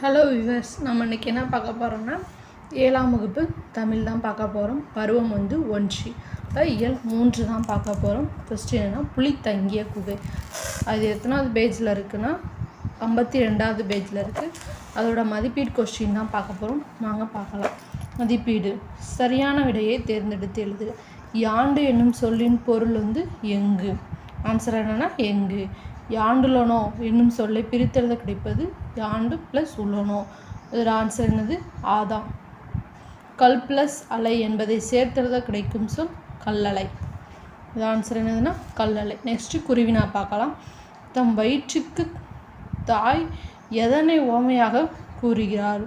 Hello viewers நம்ம இன்றைக்கி என்ன பார்க்க போகிறோம்னா ஏழாம் வகுப்பு தமிழ் தான் பார்க்க போகிறோம் பருவம் வந்து ஒன்றி. அதாவது இயல் மூன்று தான் பார்க்க போகிறோம் ஃபஸ்ட்டு என்னென்னா புலி தங்கிய குகை. அது எத்தனாவது பேஜில் இருக்குன்னா ஐம்பத்தி ரெண்டாவது பேஜில் இருக்குது அதோட மதிப்பீடு கொஸ்டின் தான் பார்க்க போகிறோம் வாங்க பார்க்கலாம். மதிப்பீடு. சரியான விடையை தேர்ந்தெடுத்து எழுது. யாண்டு என்னும் சொல்லின் பொருள் வந்து எங்கு? ஆன்சர் என்னென்னா எங்கு. யாண்டுலனோ என்னும் சொல்லை பிரித்தெழுத கிடைப்பது யாண்டு ப்ளஸ் உளனோ இதோட ஆன்சர் என்னது? ஆதாம் கல் ப்ளஸ் அலை என்பதை சேர்த்தெழுத கிடைக்கும் சொல் கல்லலை. இது ஆன்சர் என்னதுன்னா கல்லலை. நெக்ஸ்ட்டு குருவினா பார்க்கலாம். தம் வயிற்றுக்கு தாய் எதனை ஓமையாக கூறுகிறார்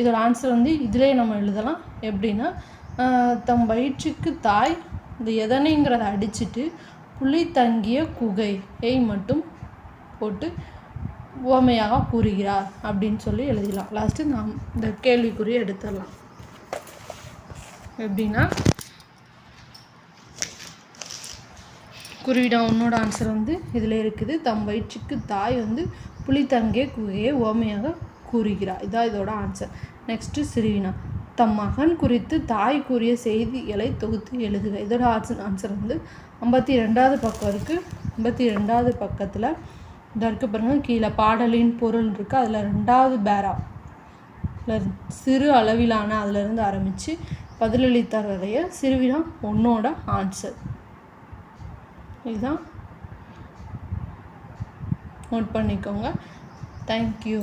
இதோட ஆன்சர் வந்து இதிலே நம்ம எழுதலாம். எப்படின்னா தம் வயிற்றுக்கு தாய் இந்த எதனைங்கிறத அடிச்சுட்டு புளி தங்கிய குகையை மட்டும் போட்டு ஓமையாக கூறுகிறார் அப்படின்னு சொல்லி எழுதிடலாம். லாஸ்ட்டு நாம் இந்த கேள்விக்குறியை எடுத்துடலாம். எப்படின்னா குருவிடம் உன்னோட ஆன்சர் வந்து இதில் இருக்குது. தம் வயிற்றுக்கு தாய் வந்து புலி தங்கிய குகையை ஓமையாக கூறுகிறார். இதான் இதோட ஆன்சர் நெக்ஸ்ட்டு சிறுவினா தம் மகன் குறித்து தாய் கூறிய செய்திகளை தொகுத்து எழுதுக. இதோட ஆன்சர் ஆன்சர் வந்து ஐம்பத்தி ரெண்டாவது பக்கம் இருக்குது ஐம்பத்தி ரெண்டாவது பக்கத்தில் இதற்கு பிறகு கீழே பாடலின் பொருள் இருக்குது அதில் ரெண்டாவது பேரா. சிறு அளவிலான அதிலிருந்து ஆரம்பித்து பதிலளித்தரைய சிறுவினா ஒன்னோட ஆன்சர் இதுதான். நோட் பண்ணிக்கோங்க. தேங்க்யூ